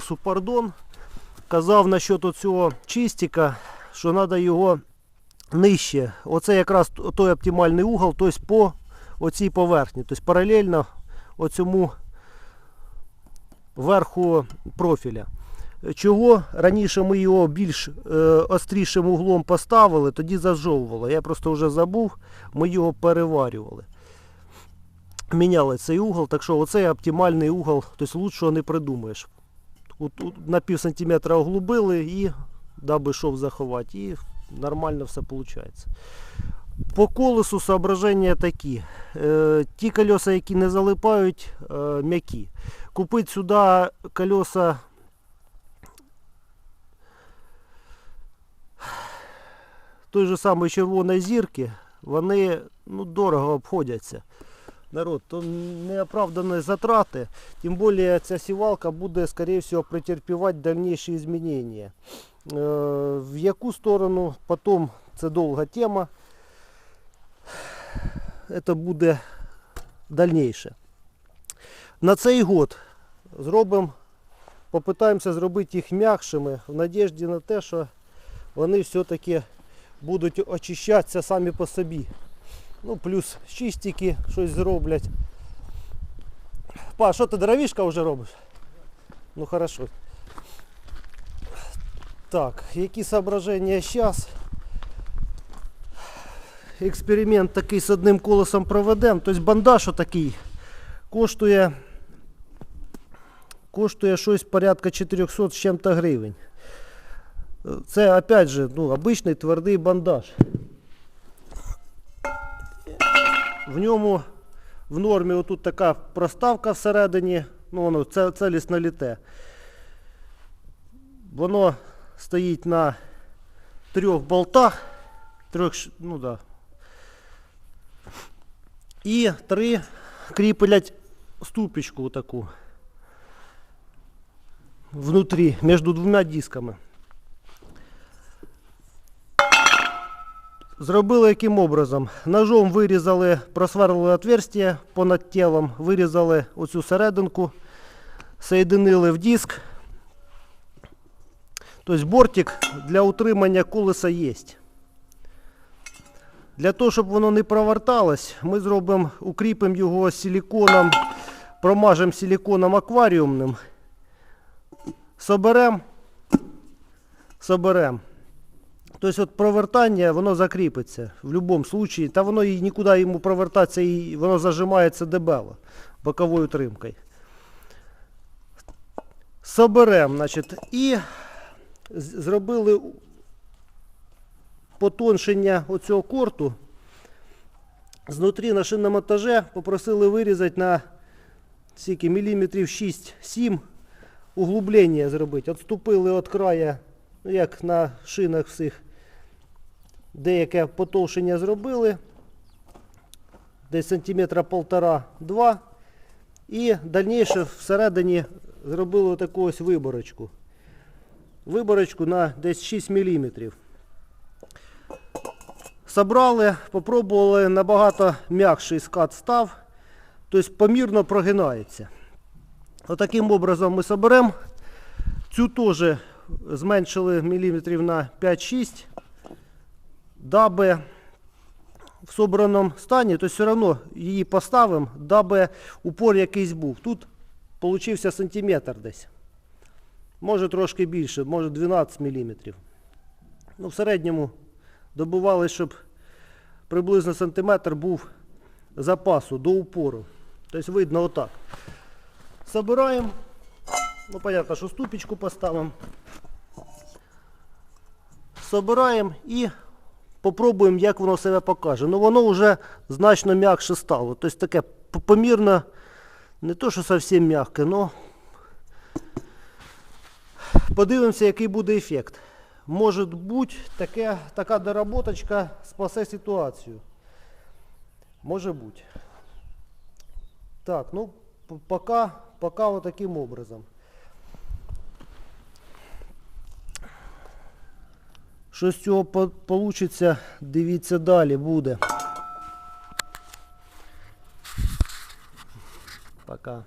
Супардон казав насчет цього чистика, що треба його нижче. Оце якраз той оптимальний угол, тобто по оцій поверхні, тобто паралельно оцьому верху профіля. Чого раніше ми його більш е, острішим углом поставили, тоді зажовувало. Я просто вже забув, ми його переварювали. Міняли цей угол, так що оцей оптимальний угол, тобто лучшого не придумаєш. На пів сантиметра оглубили і даби шов заховати, і нормально все виходить. По колесу соображення такі. Е, ті колеса, які не залипають, е, м'які. Купити сюди колеса той же самої червоної зірки, вони ну, дорого обходяться. Народ, то неоправдані затрати. Тим більше ця сівалка буде, скоріше всього, претерпівати дальніші змінення. Е, в яку сторону потім це довга тема. Це буде дальніше. На цей год зробимо, попитаємося зробити їх м'якшими в надіжді на те, що вони все-таки будуть очищатися самі по собі. Ну, плюс чистики щось зроблять. Па, що ти дровішка вже робиш? Ну хорошо. Так, які соображення зараз? Експеримент такий з одним колесом проведемо. Тобто бандаж отакий коштує коштує щось порядка 400 з чим-то гривень. Це опять же, ну, обичний твердий бандаж. В ньому в нормі отут така проставка всередині, ну воно це, цілісно літе. Воно стоїть на трьох болтах, трьох, ш- ну да. І три кріплять ступічку таку внутрі, між двома дисками. Зробили яким образом? Ножом вирізали, просверлили отверстие понад тілом, вирізали оцю серединку, соєдинили в диск. Тобто бортик для утримання колеса є. Для того, щоб воно не проверталось, ми зробимо, укріпимо його силиконом, промажемо силиконом акваріумним. Соберемо. Соберемо. Тобто от провертання, воно закріпиться в будь-якому випадку. Та воно і нікуди йому провертатися, і воно зажимається дебело боковою тримкою. Соберемо, значить, і зробили потоншення оцього корту. Знутрі на шиномонтаже попросили вирізати на скільки, міліметрів 6-7 углублення зробити. Отступили від краю, ну, як на шинах всіх деяке потовшення зробили. Десь сантиметра полтора-два. І дальніше всередині зробили таку ось виборочку. Виборочку на десь 6 мм. Собрали, попробували, набагато м'якший скат став. Тобто помірно прогинається. Отаким образом ми соберемо. Цю теж зменшили міліметрів на 5-6 даби в собраному стані, то все одно її поставимо, даби упор якийсь був. Тут получився сантиметр десь. Може трошки більше, може 12 мм. Ну, в середньому добували, щоб приблизно сантиметр був запасу до упору. Тобто видно отак. Собираємо. Ну, понятно, що ступічку поставимо. Собираємо і попробуємо, як воно себе покаже. Ну воно вже значно м'якше стало. Тобто таке помірно, не то, що зовсім м'яке, але подивимося, який буде ефект. Може бути, таке, така доработочка спасе ситуацію. Може бути. Так, ну, п- пока, вот образом. Що з цього вийде, дивіться далі буде. Пока.